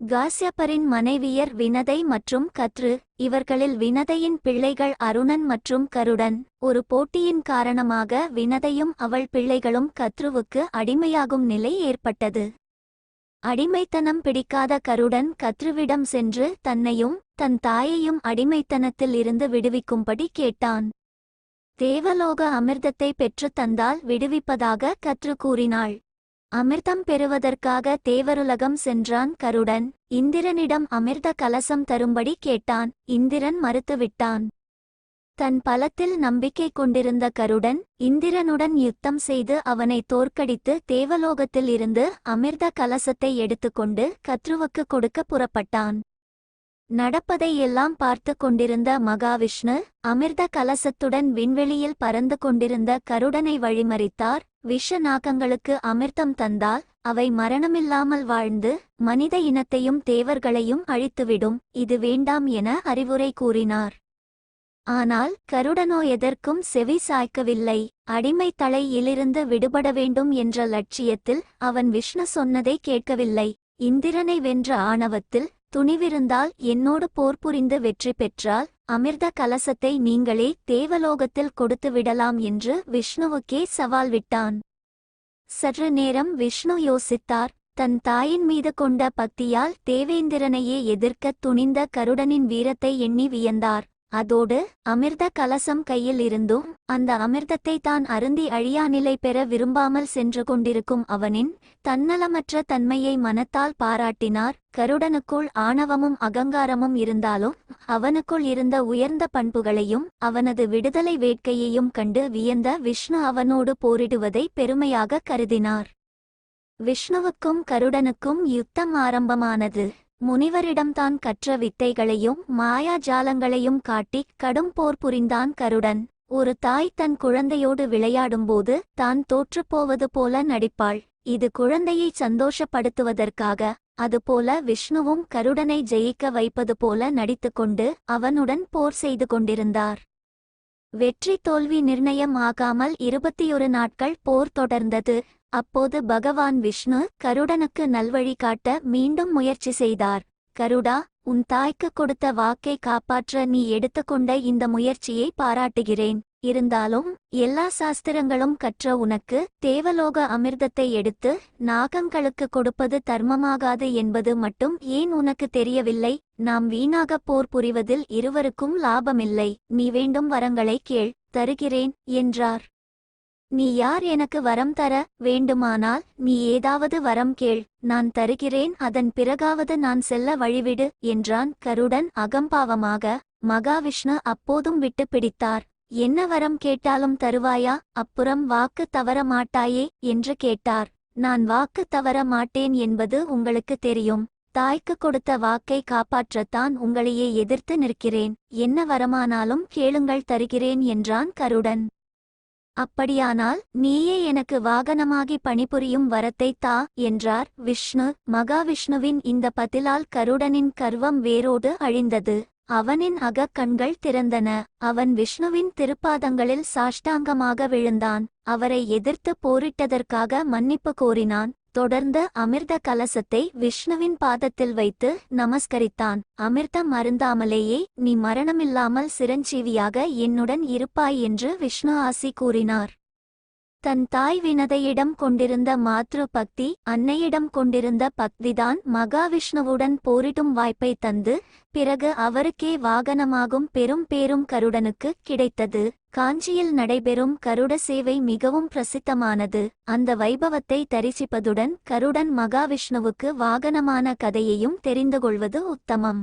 காசியப்பரின் மனைவியர் வினதை மற்றும் கத்ரு இவர்களில் வினதையின் பிள்ளைகள் அருணன் மற்றும் கருடன். ஒரு போட்டியின் காரணமாக வினதையும் அவள் பிள்ளைகளும் கத்ருவுக்கு அடிமையாகும் நிலை ஏற்பட்டது. அடிமைத்தனம் பிடிக்காத கருடன் கத்ருவிடம் சென்று தன்னையும் தன் தாயையும் அடிமைத்தனத்தில் இருந்து விடுவிக்கும்படி கேட்டான். தேவலோக அமிர்தத்தை பெற்றுத் தந்தால் விடுவிப்பதாக கத்ரு கூறினாள். அமிர்தம் பெறுவதற்காக தேவருலகம் சென்றான் கருடன். இந்திரனிடம் அமிர்த கலசம் தரும்படி கேட்டான். இந்திரன் மறுத்துவிட்டான். தன் பலத்தில் நம்பிக்கை கொண்டிருந்த கருடன் இந்திரனுடன் யுத்தம் செய்து அவனை தோற்கடித்து தேவலோகத்தில் இருந்து அமிர்த கலசத்தை எடுத்துக்கொண்டு கத்ருவுக்கு கொடுக்க புறப்பட்டான். நடப்பதை எல்லாம் பார்த்து கொண்டிருந்த மகாவிஷ்ணு அமிர்த கலசத்துடன் விண்வெளியில் பறந்து கொண்டிருந்த கருடனை வழிமறித்தார். விஷ நாகங்களுக்கு அமிர்தம் தந்தால் அவை மரணமில்லாமல் வாழ்ந்து மனித இனத்தையும் தேவர்களையும் அழித்துவிடும். இது வேண்டாம் என அறிவுரை கூறினார். ஆனால் கருடனோ எதற்கும் செவி சாய்க்கவில்லை. அடிமை தலையிலிருந்து விடுபட வேண்டும் என்ற லட்சியத்தில் அவன் விஷ்ணு சொன்னதை கேட்கவில்லை. இந்திரனை வென்ற ஆணவத்தில் துணிவிருந்தால் என்னோடு போர் புரிந்து வெற்றி பெற்றால் அமிர்த கலசத்தை நீங்களே தேவலோகத்தில் கொடுத்து விடலாம் என்று விஷ்ணுவுக்கே சவால் விட்டான். சற்று நேரம் விஷ்ணு யோசித்தார். தன் தாயின் மீது கொண்ட பக்தியால் தேவேந்திரனையே எதிர்க்கத் துணிந்த கருடனின் வீரத்தை எண்ணி வியந்தார். அதோடு அமிர்த கலசம் கையில் இருந்தும் அந்த அமிர்தத்தை தான் அருந்தி அழியா நிலை பெற விரும்பாமல் சென்று கொண்டிருக்கும் அவனின் தன்னலமற்ற தன்மையை மனத்தால் பாராட்டினார். கருடனுக்குள் ஆணவமும் அகங்காரமும் இருந்தாலும் அவனுக்குள் இருந்த உயர்ந்த பண்புகளையும் அவனது விடுதலை வேட்கையையும் கண்டு வியந்த விஷ்ணு அவனோடு போரிடுவதை பெருமையாக கருதினார். விஷ்ணுவுக்கும் கருடனுக்கும் யுத்தம் ஆரம்பமானது. முனிவரிடம்தான் கற்ற வித்தைகளையும் மாயாஜாலங்களையும் காட்டி கடும் போர் புரிந்தான் கருடன். ஒரு தாய் தன் குழந்தையோடு விளையாடும்போது தான் தோற்றுப்போவது போல நடிப்பாள். இது குழந்தையை சந்தோஷப்படுத்துவதற்காக அதுபோல விஷ்ணுவும் கருடனை ஜெயிக்க வைப்பது போல நடித்துக்கொண்டு அவனுடன் போர் செய்து கொண்டிருந்தார். வெற்றி தோல்வி நிர்ணயம் ஆகாமல் இருபத்தியொரு நாட்கள் போர் தொடர்ந்தது. அப்போது பகவான் விஷ்ணு கருடனுக்கு நல்வழி காட்ட மீண்டும் முயற்சி செய்தார். கருடா உன் தாய்க்கு கொடுத்த வாக்கை காப்பாற்ற நீ எடுத்துக்கொண்ட இந்த முயற்சியை பாராட்டுகிறேன். இருந்தாலும் எல்லா சாஸ்திரங்களும் கற்ற உனக்கு தேவலோக அமிர்தத்தை எடுத்து நாகங்களுக்கு கொடுப்பது தர்மமாகாது என்பது மட்டும் ஏன் உனக்கு தெரியவில்லை? நாம் வீணாகப் போர் புரிவதில் இருவருக்கும் லாபமில்லை. நீ வேண்டும் வரங்களை கேள் தருகிறேன் என்றார். நீ யார் எனக்கு வரம் தர வேண்டுமானால் நீ ஏதாவது வரம் கேள். நான் தருகிறேன் அதன் பிறகாவது நான் செல்ல வழிவிடு என்றான் கருடன் அகம்பாவமாக. மகாவிஷ்ணு அப்போதும் விட்டு பிடித்தார் என்ன வரம் கேட்டாலும் தருவாயா? அப்புறம் வாக்கு தவற மாட்டாயே? என்று கேட்டார். நான் வாக்கு தவற மாட்டேன் என்பது உங்களுக்கு தெரியும். தாய்க்கு கொடுத்த வாக்கை காப்பாற்றத்தான் உங்களையே எதிர்த்து நிற்கிறேன். என்ன வரமானாலும் கேளுங்கள் தருகிறேன் என்றான் கருடன். அப்படியானால் நீயே எனக்கு வாகனமாகி பணிபுரியும் வரத்தை தா என்றார் விஷ்ணு. மகாவிஷ்ணுவின் இந்த பதிலால் கருடனின் கர்வம் வேரோடு அழிந்தது. அவனின் அகக்கண்கள் திறந்தன. அவன் விஷ்ணுவின் திருப்பாதங்களில் சாஷ்டாங்கமாக விழுந்தான். அவரை எதிர்த்து போரிட்டதற்காக மன்னிப்பு கோரினான். தொடர்ந்து அமிர்த கலசத்தை விஷ்ணுவின் பாதத்தில் வைத்து நமஸ்கரித்தான். அமிர்தம் அருந்தாமலேயே நீ மரணமில்லாமல் சிரஞ்சீவியாக என்னுடன் இருப்பாய் என்று விஷ்ணு ஆசி கூறினார். தன் தாய் வினதையிடம் கொண்டிருந்த மாத்ரு பக்தி அன்னையிடம் கொண்டிருந்த பக்திதான் மகாவிஷ்ணுவுடன் போரிடும் வாய்ப்பை தந்து பிறகு அவருக்கே வாகனமாகும் பெரும் பேரும் கருடனுக்கு கிடைத்தது. காஞ்சியில் நடைபெறும் கருட சேவை மிகவும் பிரசித்தமானது. அந்த வைபவத்தை தரிசிப்பதுடன் கருடன் மகாவிஷ்ணுவுக்கு வாகனமான கதையையும் தெரிந்து கொள்வது உத்தமம்.